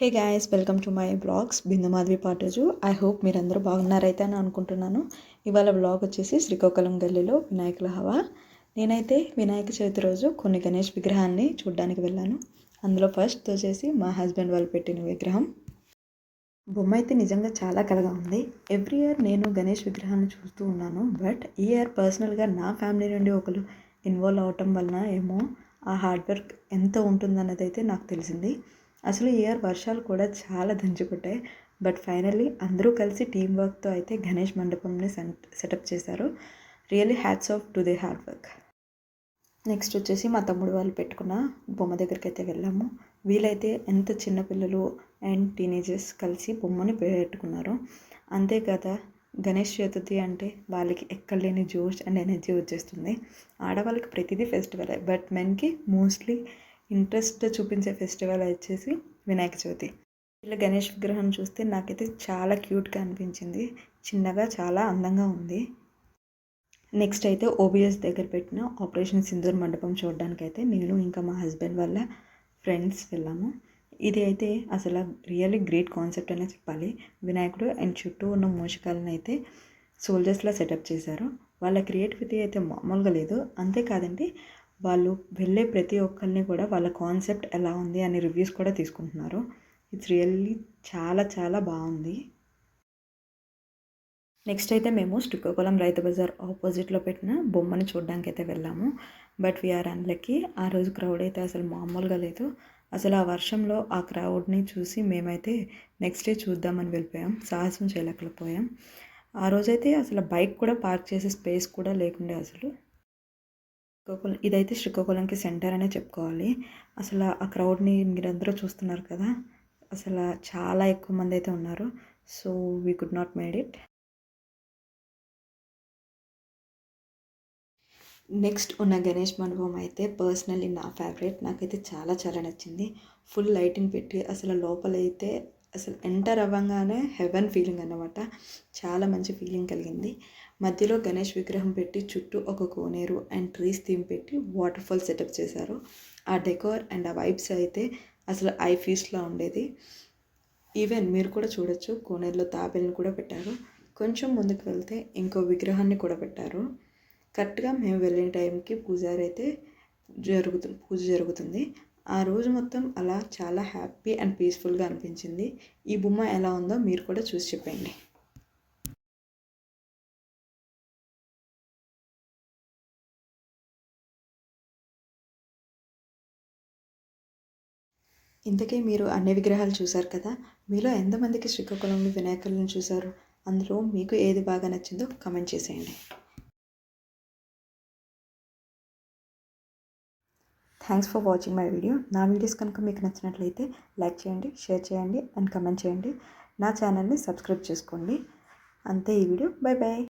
Hey guys welcome to my blogs Bindu Madhavi పాటజు. I hope మీరందరూ బాగున్నారైతే అని అనుకుంటున్నాను. ఇవాళ బ్లాగ్ వచ్చేసి శ్రీకాకుళం గల్లీలో వినాయకుల హవా. నేనైతే వినాయక చవితి రోజు కొన్ని గణేష్ విగ్రహాన్ని చూడడానికి వెళ్ళాను. అందులో ఫస్ట్ వచ్చేసి మా హస్బెండ్ వాళ్ళు పెట్టిన విగ్రహం. బొమ్మ అయితే నిజంగా చాలా కలగా ఉంది. ఎవ్రీ ఇయర్ నేను గణేష్ విగ్రహాన్ని చూస్తూ ఉన్నాను. బట్ ఈ ఇయర్ పర్సనల్గా నా ఫ్యామిలీ నుండి ఒకరు ఇన్వాల్వ్ అవటం వలన ఏమో ఆ హార్డ్ వర్క్ ఎంత ఉంటుందన్నది అయితే నాకు తెలిసింది. అసలు ఈ ఇయర్ వర్షాలు కూడా చాలా దంచుకుంటాయి బట్ ఫైనల్లీ అందరూ కలిసి టీం వర్క్తో అయితే గణేష్ మండపంని సెటప్ చేశారు. Really hats off to the hard work. Next వచ్చేసి మా తమ్ముడు వాళ్ళు పెట్టుకున్న బొమ్మ దగ్గరికి అయితే వెళ్ళాము. వీలైతే ఎంత చిన్నపిల్లలు అండ్ టీనేజర్స్ కలిసి బొమ్మని పెట్టుకున్నారు. అంతే కదా గణేష్ చతుర్థి అంటే వాళ్ళకి ఎక్కడ లేని జోష్ అండ్ ఎనర్జీ వచ్చేస్తుంది. ఆడవాళ్ళకి ప్రతిదీ ఫెస్టివల్ బట్ మెన్కి మోస్ట్లీ ఇంట్రెస్ట్ చూపించే ఫెస్టివల్ వచ్చేసి వినాయక చవితి. ఇలా గణేష్ విగ్రహం చూస్తే నాకైతే చాలా క్యూట్గా అనిపించింది. చిన్నగా చాలా అందంగా ఉంది. నెక్స్ట్ అయితే ఓబిఎస్ దగ్గర పెట్టిన ఆపరేషన్ సింధూర్ మండపం చూడడానికి అయితే నేను ఇంకా మా హస్బెండ్ వాళ్ళ ఫ్రెండ్స్ వెళ్ళాము. ఇది అయితే అసలు రియల్లీ గ్రేట్ కాన్సెప్ట్ అనే చెప్పాలి. వినాయకుడు అండ్ చుట్టూ ఉన్న మూషకాలను అయితే సోల్జర్స్లా సెటప్ చేశారు. వాళ్ళ క్రియేటివిటీ అయితే మామూలుగా లేదు. అంతేకాదండి వాళ్ళు వెళ్ళే ప్రతి ఒక్కరిని కూడా వాళ్ళ కాన్సెప్ట్ ఎలా ఉంది అని రివ్యూస్ కూడా తీసుకుంటున్నారు. ఇట్స్ రియల్లీ చాలా చాలా బాగుంది. నెక్స్ట్ అయితే మేము శ్రీకాకుళం రైతు బజార్ ఆపోజిట్లో పెట్టిన బొమ్మని చూడడానికి అయితే వెళ్ళాము బట్ వీఆర్ అన్లకి ఆ రోజు క్రౌడ్ అయితే అసలు మామూలుగా లేదు. అసలు ఆ వర్షంలో ఆ క్రౌడ్ని చూసి మేమైతే నెక్స్ట్ డే చూద్దామని వెళ్ళిపోయాం. సాహసం చేయలేకపోయాం. ఆ రోజైతే అసలు బైక్ కూడా పార్క్ చేసే స్పేస్ కూడా లేకుండే అసలు. శ్రీకాకుళం ఇదైతే శ్రీకాకుళంకి సెంటర్ అనే చెప్పుకోవాలి. అసలు ఆ క్రౌడ్ని మీరందరూ చూస్తున్నారు కదా అసలు చాలా ఎక్కువ మంది అయితే ఉన్నారు. So we could not made it next ఉన్న గణేష్ మండపం అయితే పర్సనలీ నా ఫేవరెట్ నాకైతే చాలా చాలా నచ్చింది. ఫుల్ లైటింగ్ పెట్టి అసలు లోపలైతే అసలు ఎంటర్ అవ్వగానే హెవెన్ ఫీలింగ్ అనమాట చాలా మంచి ఫీలింగ్ కలిగింది. మధ్యలో గణేష్ విగ్రహం పెట్టి చుట్టూ ఒక కోనేరు అండ్ ట్రీస్ థీమ్ పెట్టి వాటర్ ఫాల్ సెటప్ చేశారు. ఆ డెకోర్ అండ్ ఆ వైబ్స్ అయితే అసలు ఐ ఫీస్లో ఉండేది. ఈవెన్ మీరు కూడా చూడొచ్చు కోనేరులో తాబేలను కూడా పెట్టారు. కొంచెం ముందుకు వెళ్తే ఇంకో విగ్రహాన్ని కూడా పెట్టారు. కరెక్ట్గా మేము వెళ్ళిన టైంకి పూజారి అయితే జరుగుతుంది పూజ జరుగుతుంది. ఆ రోజు మొత్తం అలా చాలా హ్యాపీ అండ్ పీస్ఫుల్గా అనిపించింది. ఈ బొమ్మ ఎలా ఉందో మీరు కూడా చూసి చెప్పండి. ఇంతకీ మీరు అన్ని విగ్రహాలు చూశారు కదా? మీలో ఎంతమందికి శ్రీకాకుళంలో వినాయకులను చూశారు అందులో మీకు ఏది బాగా నచ్చిందో కమెంట్ చేసేయండి. Thanks for watching my video నా వీడియోస్ కనుక మీకు నచ్చినట్లయితే లైక్ చేయండి షేర్ చేయండి అండ్ కమెంట్ చేయండి. నా ఛానల్ని సబ్స్క్రైబ్ చేసుకోండి. అంతే ఈ వీడియో బై బాయ్